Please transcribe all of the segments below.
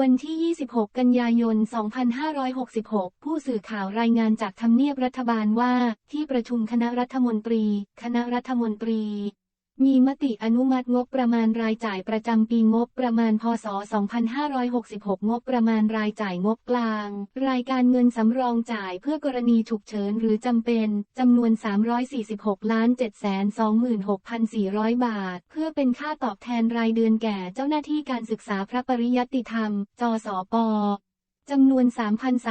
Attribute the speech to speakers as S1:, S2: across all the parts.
S1: วันที่ 26 กันยายน 2566 ผู้สื่อข่าวรายงานจากทำเนียบรัฐบาลว่า ที่ประชุมคณะรัฐมนตรี คณะรัฐมนตรี มีมติอนุมัติงบประมาณรายจ่ายประจำปีงบประมาณพศ 2566 งบประมาณรายจ่ายงบกลาง รายการเงินสำรองจ่ายเพื่อกรณีฉุกเฉินหรือจำเป็นจำนวน 346ล้าน726,400 บาท เพื่อเป็นค่าตอบแทนรายเดือนแก่เจ้าหน้าที่การศึกษาพระปริยัติธรรม จสป จำนวน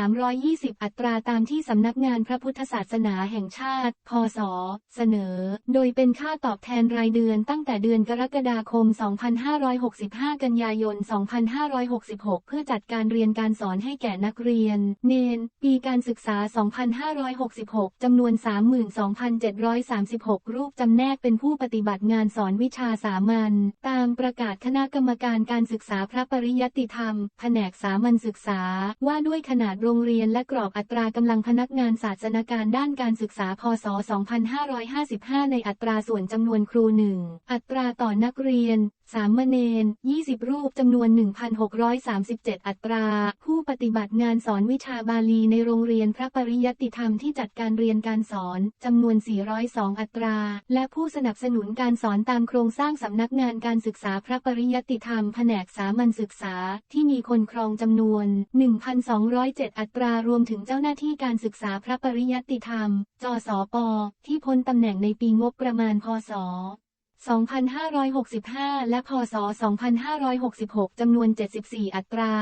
S1: 3,320 อัตราตามที่สำนักงานพระพุทธศาสนาแห่งชาติ พศ เสนอ โดยเป็นค่าตอบแทนรายเดือนตั้งแต่เดือนกรกฎาคม 2565 กันยายน 2566 เพื่อจัดการเรียนการสอนให้แก่นักเรียน เนน ปีการศึกษา 2566 จำนวน 32,736 รูปจำแนกเป็นผู้ปฏิบัติงานสอนวิชาสามัญตาม ประกาศคณะกรรมการการศึกษาพระปริยัติธรรม แผนกสามัญศึกษา ว่าด้วยขนาดโรงเรียนและกรอบอัตรากำลังพนักงานศาสนาการด้านการศึกษาพศ 2555 ในอัตราส่วนจำนวนครูหนึ่งอัตราต่อนักเรียน สามเณร20 รูปจำนวน 1,637 อัตรา ผู้ปฏิบัติงานสอนวิชาบาลีในโรงเรียนพระปริยัติธรรมที่จัดการเรียนการสอนจำนวน 402 อัตรา และผู้สนับสนุนการสอนตามโครงสร้างสำนักงานการศึกษาพระปริยัติธรรมแผนกสามัญศึกษา ที่มีคนครองจำนวน 1,207 อัตรารวมถึงเจ้าหน้าที่การศึกษาพระปริยัติธรรม จสป ที่พ้นตำแหน่งในปีงบประมาณพศ 2565 และ พศ 2566 จำนวน 74 อัตรา